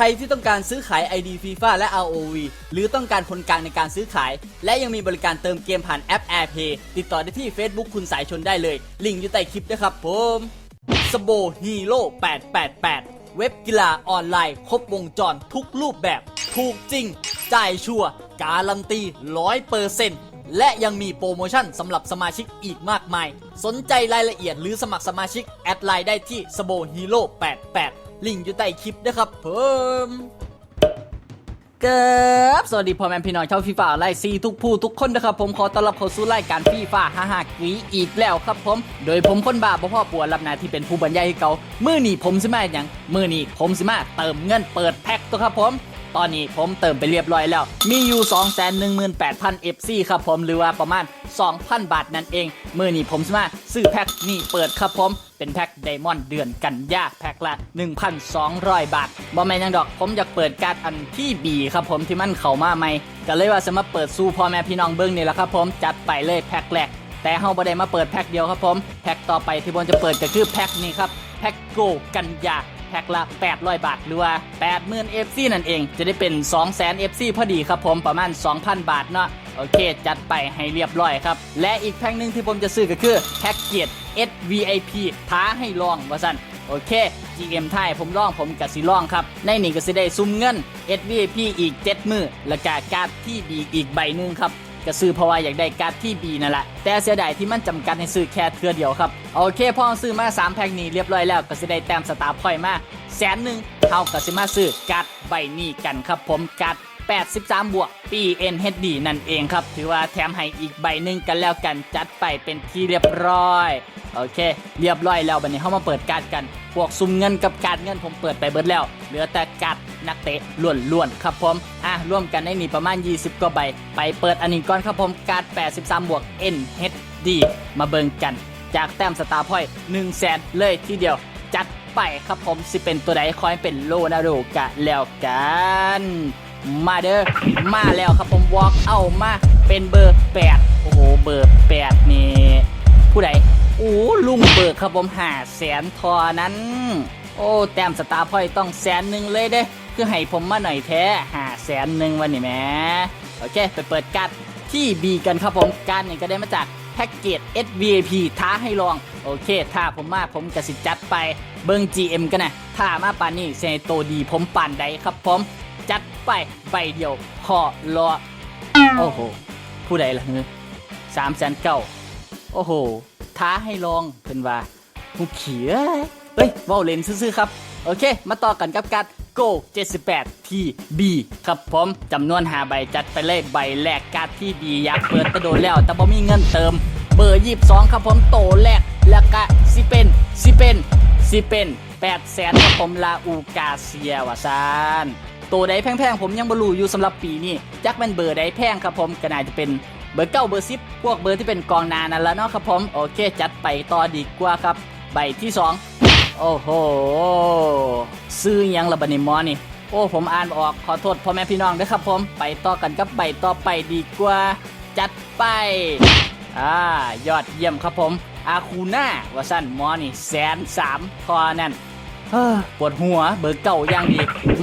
ใครที่ต้องการซื้อขาย ID FIFA และ ROV หรือต้องการคนกลางในการซื้อขาย และยังมีบริการเติมเกมผ่านแอป AirPay ติดต่อได้ที่ Facebook คุณสายชนได้เลย ลิงก์อยู่ใต้คลิปนะครับผมสโบฮีโร่888 เว็บกีฬาออนไลน์ ครบวงจรทุกรูปแบบ ถูกจริง จ่ายชัวร์การันตี 100%และยังมีโปรโมชั่นสำหรับสมาชิกอีกมากมาย สนใจรายละเอียดหรือสมัครสมาชิก แอดไลน์ได้ที่สโบฮีโร่88 ลิงก์อยู่ใต้คลิปนะครับเพิ่มเกับสวัสดีพ่อแม่พี่น้องชาวฟีฟ่าไลซีทุกผู้ทุกคนนะครับผมขอต้อนรับเข้าสู่รายการฟีฟ่าฮ่าฮ่ากรีอีกแล้วครับผม โดยผมคนบาบ่พ่อปวดรับหน้าที่เป็นผู้บรรยายให้เขามือนี้ผมสิมาอย่างมือนี้ผมสิมาเติมเงินเปิดแพ็คตัวครับผม ตอนนี้ผมเติมไปเรียบร้อยแล้ว มีอยู่ 218,000 FC ครับผมหรือว่าประมาณ 2,000 บาทนั่นเอง มือนี้ผมสิมาซื้อแพ็คนี่เปิดครับผม เป็นแพ็คไดมอนด์เดือนกันยาแพ็คละ 1,200 บาทบอแมนยังดอกผมอยากเปิดการ์ดอันที่บีครับผมที่มันเข้ามาใหม่ก็เลยว่าจะมาเปิดสู้พ่อแม่พี่น้องเบิ้งนี่แหละครับผมจัดไปเลยแพ็คแรกแต่เฮาบ่ได้มาเปิดแพ็คเดียวครับผมแพ็คต่อไปที่ผมจะเปิดก็คือแพ็คนี้ครับแพ็คโกกันยาแพ็คละ 800 บาท หรือว่า 80,000 FC นั่นเอง จะได้เป็น 200,000 FC พอดีครับผมประมาณ 2,000 บาทเนาะโอเค จัดไปให้เรียบร้อยครับ และอีกแพ็คหนึ่งที่ผมจะซื้อก็คือแพ็กเก SVIP ท้าให้ลองว่าสั่นโอเค GM ไทยผมลองผมกับสิลองครับ ในนี่ก็สิได้ซุ่มเงิน SVIP อีก 7 มือและกาการ์ดที่ดีอีกใบหนึ่งครับก็ซื้อเพราะว่าอยากได้การ์ดที่บีนั่นแหละ แต่เสียดายที่มันจำกัดให้ซื้อแค่เทือเดียวครับ โอเคพ่อซื้อมา 3 แพ็คนี้เรียบร้อยแล้วก็สิได้แต้มสตาร์พอยมาแสนหนึ่งเท่ากับสิมาซื้อการ์ดใบนี้กันครับผมการ์ด83 บวก PNHD นั่นเองครับ ถือว่าแถมให้อีกใบหนึ่งกันแล้วกันจัดไปเป็นที่เรียบร้อย โอเค เรียบร้อยแล้วบันนี้เข้ามาเปิดการ์ดกัน พวกซุ่มเงินกับการดเงินผมเปิดไปเบิดแล้ว เหลือแต่การ์ดนักเตะล้วนๆครับผมอะร่วมกันได้นี่ประมาณ 20กว่าใบ ไปเปิดอันนี้ก่อนครับผมการ์ด83 บวก NHD มาเบิ่งกัน จากแต้มสตาร์พอยต์1แสนเลยทีเดียวจัดไปครับผมสิเป็นตัวใดคอยเป็นโลนาโดกะแล้วกันมาเด้อมาแล้วครับผมวอล์กเอามาเป็นเบอร์ 8 โอ้โห เบอร์ 8 นี่ ผู้ใด โอ้ลุงเบิกครับผมหาแสนทอนั้น โอ้แต้มสตาร์พอยต้องแสนหนึ่งเลยเด้คือให้ผมมาหน่อยแท้หาแสนหนึ่งวันนี้แหมโอเค ไปเปิดการ์ดที่ B กันครับผมการนี่ก็ได้มาจากแพ็กเกจ SVP ท้าให้ลอง โอเค ถ้าผมมาผมกระสิจัดไปเบิง GM กันนะถ้ามาปานนี่เซโตดีผมปานใดครับผมจัดไปใบเดียวขอรอโอ้โห ผู้ใดล่ะเงือสามแสนเก้าโอ้โห ท้าให้ลองเพิ่นว่าหูเขียเฮ้ยเว้าเล่นซื่อๆครับ โอเค มาต่อกันกับการโก78ที่ B ครับผมจำนวนหาใบจัดไปเลยใบแรกการดที่ B อยากเปิดกระโดดแล้ว แต่บ่มีเงินเติม เบอร์ 22 ครับผมโตแรกแล้วก็สิเป็นสิเป็นสิเป็น8แสนครับผมลาอูกาเซียวะซานตัวใดแพงๆ ผมยังบรูอยู่สำหรับปีนี้จักเป็นเบอร์ใดแพงครับผมก็น่าจะเป็น บอร์เก้าเบอร์สิบพวกเบอร์ที่เป็นกองนานั่นแหละเนาะครับผม โอเค จัดไปต่อดีกว่าครับ ใบที่สองโอ้โห ซื้อยังละบันิมอนี่ โอ้ผมอ่านออกขอโทษพ่อแม่พี่น้องด้วยครับผม ไปต่อกันกับใบต่อไปดีกว่า จัดไป อ่ายอดเยี่ยมครับผม อาคูน่าวาสันมอนี่แสนสามพอนั่นปวดหัวเบอร์เก่าย่างดี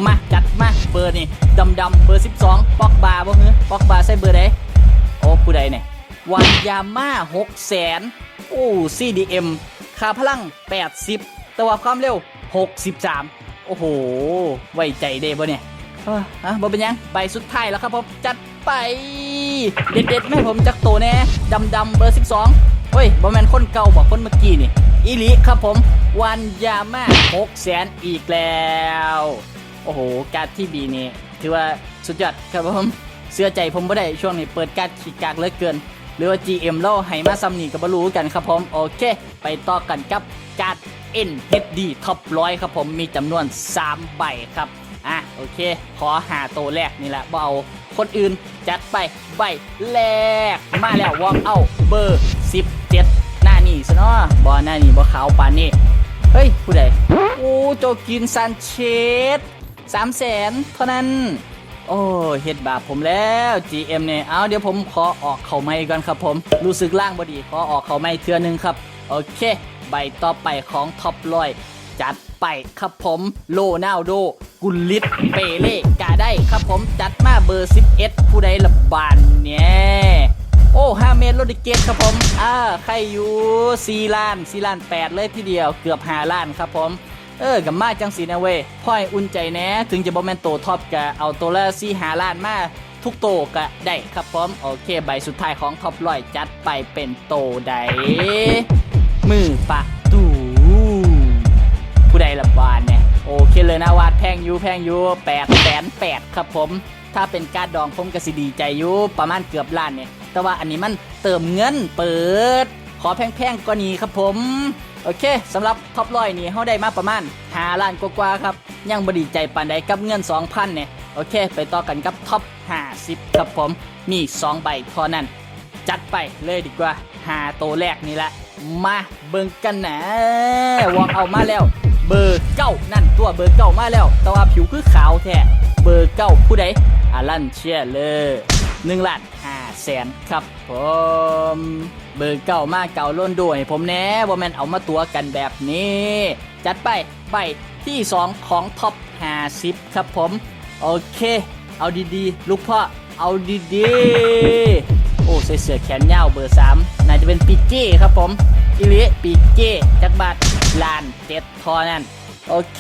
มาจัดมาเบอร์นี่ดำดำเบอร์ 12 ปอกบาบ่ฮือปอกบาใส่เบอร์ใดโอ้ผู้ใดเนี่ยวันยาม่า6แสนโอ้ CDM ค่าพลัง 80 แต่ว่าความเร็ว 63 โอ้โห ไว้ใจได้บ่เนี่ยอะบ่เป็นยัง ใบสุดท้ายแล้วครับผม จัดไป เด็ดๆไม่ผมจักโตแน่ดำดำเบอร์ 12เฮ้ยบอแมนคนเก่าบอกคนเมื่อกี้นี่ อีลีครับผม วันยาม่า6แสนอีกแล้ว โอ้โห การที่บีนี่ ถือว่าสุดยอดครับผม เสื้อใจผมไม่ได้ช่วงนี้เปิดการขีดกากเลือเกิน หรือว่า GM เล่าให้มาซ้ำนี่ก็บรู้กันครับผม โอเค ไปต่อกันกับการด NHD ท็อปร้อยครับผมมีจำนวน 3 ใบครับ อะ โอเค ขอหาตัวแรกนี่แหละบ่เอาคนอื่นจัดไปใบแรก มาแล้ววอล์กเอาเบอร์ 17 หน้านี่ซะเนาะบอหน้านี่บอขาวปานนี่เฮ้ย ผู้ใดโอ้โจกินซันเชสสามแสนเท่านั้น โอ้เฮ็ดบาปผมแล้ว GM เนี่ยเอาเดี๋ยวผมขอออกเขาไม่ก่อนครับผม รู้สึกล่างบดีขอออกเขาไม่เทือนึงครับ โอเค ใบต่อไปของท็อปร้อย จัดไปครับผมโลนาโด กุลลิตเปเล่กาได้ครับผมจัดมาเบอร์ 11 ผู้ใดละบานเนี่ยโอ้5เมตรโรดิเกตครับผมอ่าใครอยู่4ล้าน4ล้าน 8 เลยทีเดียวเกือบ5ล้านครับผม เออกับมาจังสีนะเว้ยพ่อยอุ่นใจแน่ถึงจะบอแมนโตท็อปกะเอาตัวละสี่หาล้านมาทุกโตกะได้ครับผมโอเคใบสุดท้ายของท็อปร้อยจัดไปเป็นโตใดมือปะตูผู้ใดละบานเนี่ยโอเคเลยนะวาดแพงยูแพงยูแปดแสนแปดครับผม ถ้าเป็นการดองผมก็สิดีใจยูประมาณเกือบล้านเนี่ยแต่ว่าอันนี้มันเติมเงินเปิด ขอแพงๆกว่านี้ครับผม โอเคสำหรับท็อปร้อยนี่เขาได้มาประมาณ5ล้านกว่าๆครับยังบดีใจปานใดกับเงิน 2,000เนี่ยโอเค ไปต่อกันกับท็อป 50 ครับผมมี2ใบเท่านั้น จัดไปเลยดีกว่าหาตัวแรกนี่แหละ มาเบิ่งกันนะวางเอามาแล้ว เบอร์เก้านั่นตัวเบอร์เก้ามาแล้ว แต่ว่าผิวคือขาวแท้เบอร์เก้าผู้ใดอาลันเชียร์เลยหนึ่งล้าน ห้าแสนครับผมเบอร์เก้ามาเก่าล้นด้วย ผมแน่ว่าแมนเอามาตัวกันแบบนี้ จัดไปใบที่ 2 ของท็อป50 ครับผม โอเค เอาดีๆ ลูกพ่อ เอาดีๆ โอ้ใส่เสื้อแขนยาวเบอร์ 3น่าจะเป็นปีเจ้ครับผมอิลิปีเจ้จักบาทลานเจ็ดทอนั่น โอเค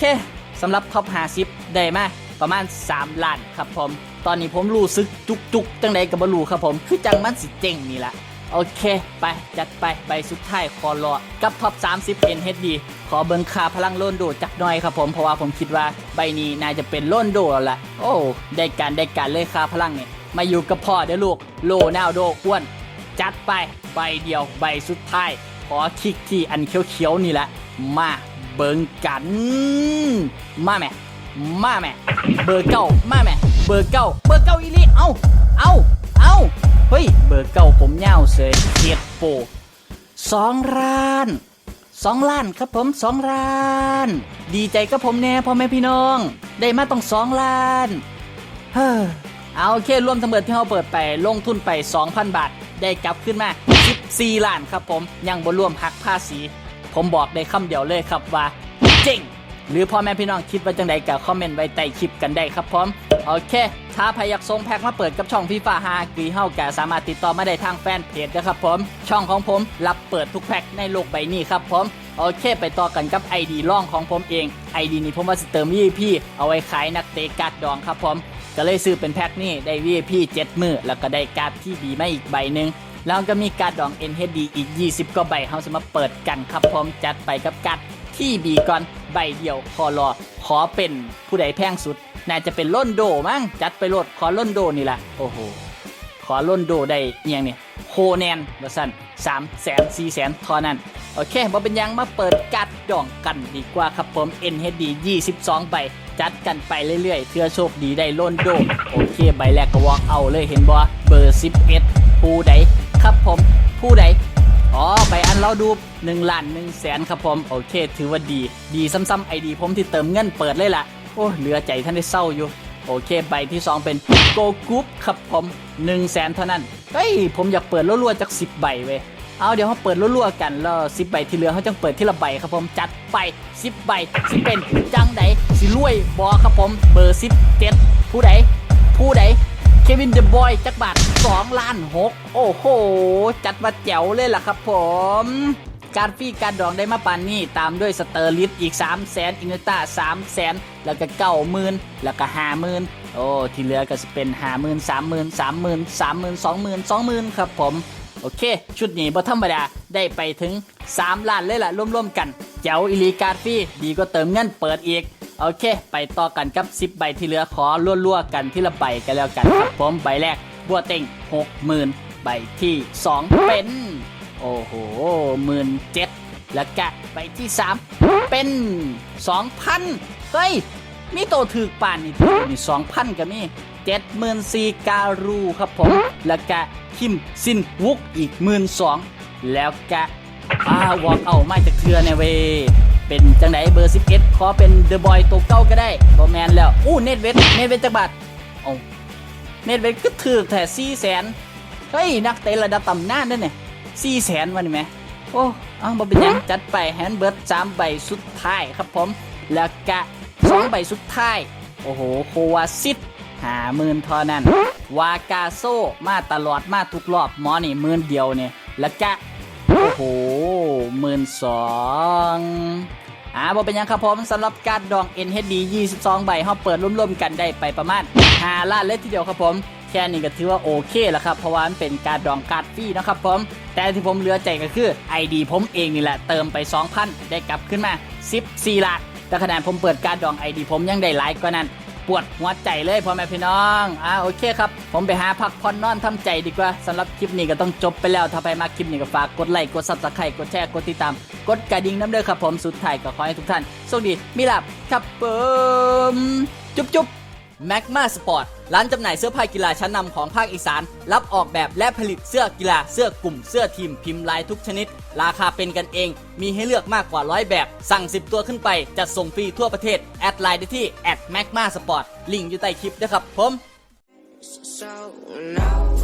สำหรับท็อป50 ได้มาประมาณ 3 ล้านครับผม ตอนนี้ผมรู้สึกจุกๆจังใดกับบรูครับผม คือจังมันสิเจ๋งนี่ละโอเค ไป จัดไป ใบสุดท้าย คอรอกับท็อป 30 NHD ขอเบิงคาพลังโลนโดจักหน่อยครับผม เพราะว่าผมคิดว่าใบนี้น่าจะเป็นโลนโดแล้วล่ะ โอ้ ได้การได้การเลยคาพลังเนี่ยมาอยู่กับพ่อเด้อลูก โลนาวโดอ้วน จัดไป ใบเดียว ใบสุดท้าย ขอคลิกที่อันเขียวๆนี่แหละ มาเบิงกัน มาแม่ มาแม่ เบอร์เก้ามาแม่ เบอร์เก้าเบอร์เก้าอีลีเอาเอาเอาเฮ้ย เบอร์เก้าผมเงาวเสยเกียดโปสองล้านสองล้านครับผมสองล้าน ดีใจกับผมแน่พ่อแม่พี่น้อง ได้มาต้องสองล้านเฮ้อเอาโอเครวมทั้งหมดที่เราเปิดไปลงทุนไป 2,000 บาท ได้กลับขึ้นมา 14 ล้านครับผม ยังบ่รวมหักภาษี ผมบอกได้คำเดียวเลยครับว่า เจ๋ง หรือพ่อแม่พี่น้องคิดว่าจังใดก็คอมเมนต์ไว้ใต้คลิปกันได้ครับผมโอเค ถ้าใครอยากส่งแพ็คมาเปิดกับช่องฟีฟ่าฮากีเฮาก็สามารถติดต่อมาได้ทางแฟนเพจนะครับผม ช่องของผมรับเปิดทุกแพ็คในโลกใบนี้ครับผมโอเค ไปต่อกันกับ ID ล่องของผมเอง ID นี้ผมว่าสเติม VIP เอาไว้ขายนักเตะการ์ดดองครับผมก็เลยซื้อเป็นแพ็คนี่ได้ VIP 7มือแล้วก็ได้การ์ดที่ดีมาอีกใบหนึ่งแล้วก็มีการ์ดดอง NHD อีก 20กว่าใบเฮาจะมาเปิดกันครับผมจัดไปกับการ์ดที่บีก่อน ใบเดียวคอรอขอเป็นผู้ใดแพงสุด น่าจะเป็นล่นโดมั้งจัดไปโลดขอล่นโดนี่แหละโอ้โหขอล่นโดได้เอียงเนี่ยโคแนนว่าสั่นสามแสนสี่แสนทอนั้นโอเคบ่เป็นยังมาเปิดกัดดองกันดีกว่าครับผม NHD 22 ใบ จัดกันไปเรื่อยๆเพื่อโชคดีได้ล่นโดโอเค ใบแรกก็วอกเอาเลยเห็นบ่เบอร์ 11 ผู้ใดครับผมผู้ใด อ๋อใบอันเราดู1ล้าน1แสนครับผมโอเค ถือว่าดี ดีซ้ำๆไอดีผมที่เติมเงินเปิดเลยล่ะ โอ้เหลือใจท่านได้เศร้าอยู่ โอเคใบที่ 2 เป็นโกกุ๊ปครับผม1 0 0 0 0แสนเท่านั้น เฮ้ย ผมอยากเปิดรัวๆจาก 10 ใบเว้ยเอาเดี๋ยวเขาเปิดรัวๆกันแล้ว10ใบที่เหลือเขาจังเปิดที่ละใบครับผมจัดไป10ใบสิเป็นจังไดสิรวยบอครับผมเบอร์17ผู้ใดผู้ใด เควินเดอะบอยจักบาท2ล้าน6โอ้โห จัดมาแจ๋วเลยล่ะครับผม การฟรีการดองได้มาปานนี่ตามด้วยสเตอร์ลิสอีก 3 0 0แสนอินเนต้า3 0 0แสนแล้วก็เก้าหมื่นแล้วก็ห้าหมื่นโอ้ที่เหลือก็จะเป็นห้าหมื่นสามหมื่นสามหมื่นสามหมื่นสองหมื่นสองหมื่นครับผม โอเค ชุดนี้บ่ธรรมดาได้ไปถึง 3 ล้านเลยล่ะร่วมๆกัน แจ๋วอิลีการฟรีดีก็เติมเงินเปิดอีก โอเค ไปต่อกันกับ 10 ใบที่เหลือขอลั่วๆกันที่ละใบกันแล้วกันครับผมใบแรกบัวเต็ง60,000ใบที่ 2 เป็น โอ้โหหมื่นเจ็ดแล้วกะใบที่ 3 เป็น 2,000เฮ้ยมีโตถือป่านนี่นี่2,000ก็มี74,000การูครับผม แล้วกะคิมซินวุกอีก12,000แล้วกะอ้าวอกเอามาจากเทือในเว เป็นจังไดเบอร์11ขอเป็นเดอะบอยตัวเก้าก็ได้บอแมนแล้ว อู้เน็ตเวทเน็ตเวทจักบาทเอาเน็ตเวทก็ถือแต่4แสนเฮ้ย นักเตะระดับตำนานด้วยเนี่ยสี่แสนวันนี้ไหมโอ้อ้เอาบ่เป็นยังจัดไปแฮนด์เบิร์ดสามใบสุดท้ายครับผม แล้วก็สองใบสุดท้าย โอ้โห โควาซิดหาหมื่นท่านั้นวากาโซมาตลอดมาทุกรอบมอนี่หมื่นเดียวเนี่ยแล้วก็ อ้โหหมื่นสองอ่าบ่เป็นยังครับผมสำหรับการดอง NHD 22 ใบเฮาเปิดร่วมๆกันได้ไปประมาณ5ล้านเลยทีเดียวครับผม แค่นี้ก็ถือว่าโอเคแล้วครับ เพราะว่ามันเป็นการดองการ์ดฟรีนะครับผม แต่ที่ผมเหลือใจก็คือ ID ผมเองนี่แหละ เติมไป 2,000 ได้กลับขึ้นมา 14ล้านแต่ขนาดผมเปิดการดอง ID ผมยังได้หลายกว่านั้น ปวดหัวใจเลยพ่อแม่พี่น้องอ่าโอเคครับ ผมไปหาพักผ่อนนอนทำใจดีกว่าสำหรับคลิปนี้ก็ต้องจบไปแล้วถ้าใครมาคลิปนี้ก็ฝากกดไลค์กดซับสไครต์กดแชร์กดติดตาม กดกระดิ่งน้ำเด้อครับผมสุดท้ายก็ขอให้ทุกท่านโชคดีมีลาบครับผมจุ๊บจุ๊บ แม็กมาสปอร์ตร้านจำหน่ายเสื้อผ้ากีฬาชั้นนำของภาคอีสาน รับออกแบบและผลิตเสื้อกีฬาเสื้อกลุ่มเสื้อทีมพิมพ์ลายทุกชนิด ราคาเป็นกันเอง มีให้เลือกมากกว่าร้อยแบบ สั่ง 10 ตัวขึ้นไปจัดส่งฟรีทั่วประเทศ แอดไลน์ได้ที่แอดแม็กมาสปอร์ตลิงก์อยู่ใต้คลิปนะครับผม So now